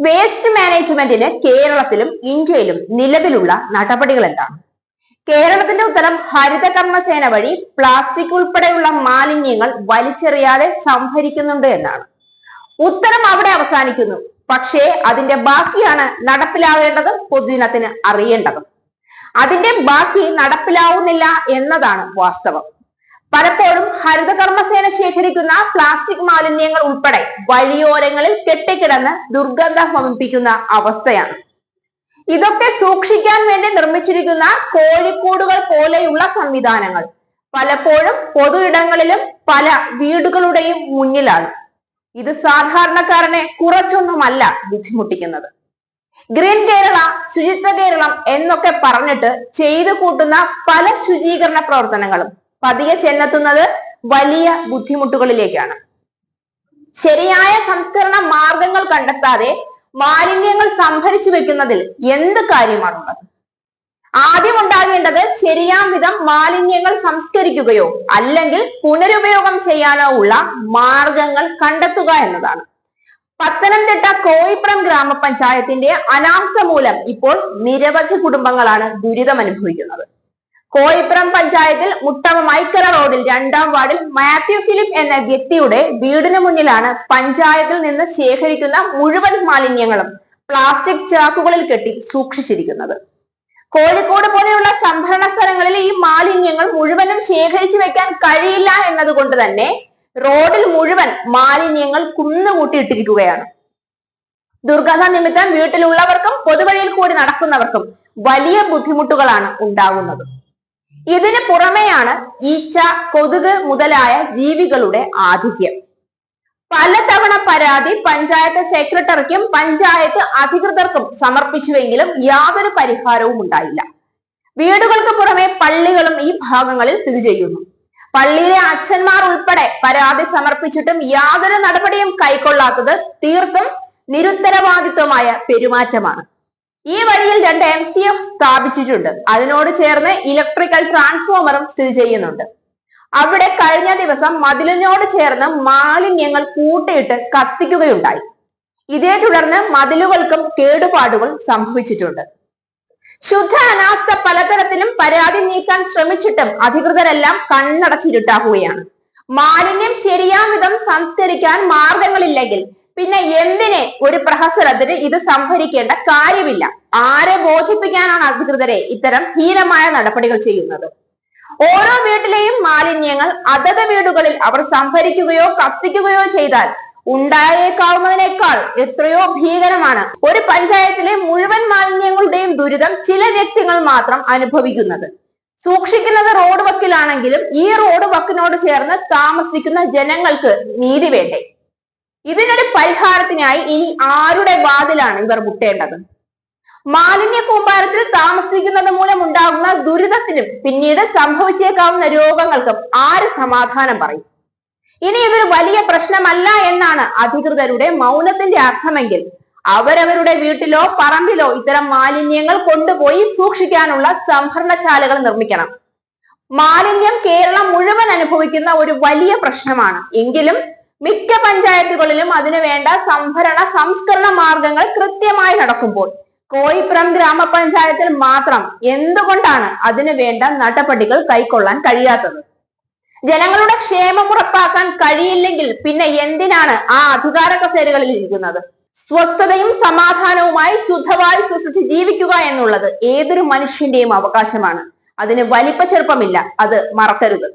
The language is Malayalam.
വേസ്റ്റ് മാനേജ്മെന്റിന് കേരളത്തിലും ഇന്ത്യയിലും നിലവിലുള്ള നടപടികൾ എന്താണ്? കേരളത്തിന്റെ ഉത്തരം ഹരിത കർമ്മസേന വഴി പ്ലാസ്റ്റിക് ഉൾപ്പെടെയുള്ള മാലിന്യങ്ങൾ വലിച്ചെറിയാതെ സംഭരിക്കുന്നുണ്ട് എന്നാണ്. ഉത്തരം അവിടെ അവസാനിക്കുന്നു. പക്ഷേ അതിന്റെ ബാക്കിയാണ് നടപ്പിലാവേണ്ടതും പൊതുജനത്തിന് അറിയേണ്ടതും. അതിന്റെ ബാക്കി നടപ്പിലാവുന്നില്ല എന്നതാണ് വാസ്തവം. പലപ്പോഴും ഹരിതകർമ്മസേന ശേഖരിക്കുന്ന പ്ലാസ്റ്റിക് മാലിന്യങ്ങൾ ഉൾപ്പെടെ വഴിയോരങ്ങളിൽ കെട്ടിക്കിടന്ന് ദുർഗന്ധം വമിപ്പിക്കുന്ന അവസ്ഥയാണ്. ഇതൊക്കെ സൂക്ഷിക്കാൻ വേണ്ടി നിർമ്മിച്ചിരിക്കുന്ന കോഴിക്കൂടുകൾ പോലെയുള്ള സംവിധാനങ്ങൾ പലപ്പോഴും പൊതു ഇടങ്ങളിലും പല വീടുകളുടെയും മുന്നിലാണ്. ഇത് സാധാരണക്കാരനെ കുറച്ചൊന്നുമല്ല ബുദ്ധിമുട്ടിക്കുന്നത്. ഗ്രീൻ കേരള ശുചിത്വ കേരളം എന്നൊക്കെ പറഞ്ഞിട്ട് ചെയ്തു കൂട്ടുന്ന പല ശുചീകരണ പ്രവർത്തനങ്ങളും പതിയെ ചെന്നെത്തുന്നത് വലിയ ബുദ്ധിമുട്ടുകളിലേക്കാണ്. ശരിയായ സംസ്കരണ മാർഗങ്ങൾ കണ്ടെത്താതെ മാലിന്യങ്ങൾ സംഭരിച്ചു വെക്കുന്നതിൽ എന്ത് കാര്യമാണുള്ളത്? ആദ്യം ഉണ്ടാകേണ്ടത് ശരിയാം വിധം മാലിന്യങ്ങൾ സംസ്കരിക്കുകയോ അല്ലെങ്കിൽ പുനരുപയോഗം ചെയ്യാനോ ഉള്ള മാർഗങ്ങൾ കണ്ടെത്തുക എന്നതാണ്. പത്തനംതിട്ട കോയിപ്പുറം ഗ്രാമപഞ്ചായത്തിന്റെ അനാസ്ഥ മൂലം ഇപ്പോൾ നിരവധി കുടുംബങ്ങളാണ് ദുരിതം അനുഭവിക്കുന്നത് കോയിപ്പുറം പഞ്ചായത്തിൽ മുട്ടമ മൈക്കര റോഡിൽ രണ്ടാം വാർഡിൽ മാത്യു ഫിലിപ്പ് എന്ന വ്യക്തിയുടെ വീടിന് മുന്നിലാണ് പഞ്ചായത്തിൽ നിന്ന് ശേഖരിക്കുന്ന മുഴുവൻ മാലിന്യങ്ങളും പ്ലാസ്റ്റിക് ചാക്കുകളിൽ കെട്ടി സൂക്ഷിച്ചിരിക്കുന്നത്. കോഴിക്കോട് പോലെയുള്ള സംഭരണ സ്ഥലങ്ങളിൽ ഈ മാലിന്യങ്ങൾ മുഴുവനും ശേഖരിച്ചു വെക്കാൻ കഴിയില്ല എന്നതുകൊണ്ട് തന്നെ റോഡിൽ മുഴുവൻ മാലിന്യങ്ങൾ കുന്നുകൂട്ടിയിട്ടിരിക്കുകയാണ്. ദുർഗന്ധ നിമിത്തം വീട്ടിലുള്ളവർക്കും പൊതുവഴിയിൽ കൂടി നടക്കുന്നവർക്കും വലിയ ബുദ്ധിമുട്ടുകളാണ് ഉണ്ടാകുന്നത്. ഇതിന് പുറമെയാണ് ഈച്ച കൊതുക് മുതലായ ജീവികളുടെ ആധിക്യം. പലതവണ പരാതി പഞ്ചായത്ത് സെക്രട്ടറിക്കും പഞ്ചായത്ത് അധികൃതർക്കും സമർപ്പിച്ചുവെങ്കിലും യാതൊരു പരിഹാരവും ഉണ്ടായില്ല. വീടുകൾക്ക് പുറമെ പള്ളികളും ഈ ഭാഗങ്ങളിൽ സ്ഥിതി ചെയ്യുന്നു. പള്ളിയിലെ അച്ഛന്മാർ ഉൾപ്പെടെ പരാതി സമർപ്പിച്ചിട്ടും യാതൊരു നടപടിയും കൈക്കൊള്ളാത്തത് തീർത്തും നിരുത്തരവാദിത്വമായ പെരുമാറ്റമാണ്. ഈ വഴിയിൽ രണ്ട് എം സി എഫ് സ്ഥാപിച്ചിട്ടുണ്ട്. അതിനോട് ചേർന്ന് ഇലക്ട്രിക്കൽ ട്രാൻസ്ഫോമറും സ്ഥിതി ചെയ്യുന്നുണ്ട്. അവിടെ കഴിഞ്ഞ ദിവസം മതിലിനോട് ചേർന്ന് മാലിന്യങ്ങൾ കൂട്ടിയിട്ട് കത്തിക്കുകയുണ്ടായി. ഇതേ തുടർന്ന് മതിലുകൾക്കും കേടുപാടുകൾ സംഭവിച്ചിട്ടുണ്ട്. ശുദ്ധ അനാസ്ഥ പലതരത്തിലും പരാതി നീക്കാൻ ശ്രമിച്ചിട്ടും അധികൃതരെല്ലാം കണ്ണടച്ചിരുട്ടാക്കുകയാണ്. മാലിന്യം ശരിയാം വിധം സംസ്കരിക്കാൻ മാർഗങ്ങളില്ലെങ്കിൽ പിന്നെ എന്തിനെ ഒരു പ്രഹസനത്തിന് ഇത് സംഭരിക്കേണ്ട കാര്യമില്ല? ആരെ ബോധിപ്പിക്കാനാണ് അധികൃതരെ ഇത്തരം ഹീനമായ നടപടികൾ ചെയ്യുന്നത്? ഓരോ വീട്ടിലെയും മാലിന്യങ്ങൾ അതത് വീടുകളിൽ അവർ സംഭരിക്കുകയോ കത്തിക്കുകയോ ചെയ്താൽ ഉണ്ടായേക്കാവുന്നതിനേക്കാൾ എത്രയോ ഭീകരമാണ്. ഒരു പഞ്ചായത്തിലെ മുഴുവൻ മാലിന്യങ്ങളുടെയും ദുരിതം ചില വ്യക്തികൾ മാത്രം അനുഭവിക്കുന്നത്. സൂക്ഷിക്കുന്നത് റോഡ് വക്കിലാണെങ്കിലും ഈ റോഡ് വക്കിനോട് ചേർന്ന് താമസിക്കുന്ന ജനങ്ങൾക്ക് നീതി വേണ്ടേ? ഇതിനൊരു പരിഹാരത്തിനായി ഇനി ആരുടെ വാതിലാണ് ഇവർ മുട്ടേണ്ടത്? മാലിന്യ കൂമ്പാരത്തിൽ താമസിക്കുന്നത് മൂലം ഉണ്ടാകുന്ന ദുരിതത്തിനും പിന്നീട് സംഭവിച്ചേക്കാവുന്ന രോഗങ്ങൾക്കും ആര് സമാധാനം പറയും? ഇനി ഇതൊരു വലിയ പ്രശ്നമല്ല എന്നാണ് അധികൃതരുടെ മൗനത്തിന്റെ അർത്ഥമെങ്കിൽ അവരവരുടെ വീട്ടിലോ പറമ്പിലോ ഇത്തരം മാലിന്യങ്ങൾ കൊണ്ടുപോയി സൂക്ഷിക്കാനുള്ള സംഭരണശാലകൾ നിർമ്മിക്കണം. മാലിന്യം കേരളം മുഴുവൻ അനുഭവിക്കുന്ന ഒരു വലിയ പ്രശ്നമാണ്. എങ്കിലും മിക്ക പഞ്ചായത്തുകളിലും അതിനു വേണ്ട സംഭരണ സംസ്കരണ മാർഗങ്ങൾ കൃത്യമായി നടക്കുമ്പോൾ കോയിപ്പുറം ഗ്രാമപഞ്ചായത്തിൽ മാത്രം എന്തുകൊണ്ടാണ് അതിനു വേണ്ട നടപടികൾ കൈക്കൊള്ളാൻ കഴിയാത്തത്? ജനങ്ങളുടെ ക്ഷേമം ഉറപ്പാക്കാൻ കഴിയില്ലെങ്കിൽ പിന്നെ എന്തിനാണ് ആ അധികാര കസേരകളിൽ ഇരിക്കുന്നത്? സ്വസ്ഥതയും സമാധാനവുമായി ശുദ്ധവായു ശ്വസിച്ച് ജീവിക്കുക എന്നുള്ളത് ഏതൊരു മനുഷ്യന്റെയും അവകാശമാണ്. അതിന് വലിപ്പ ചെറുപ്പമില്ല. അത് മറക്കരുത്.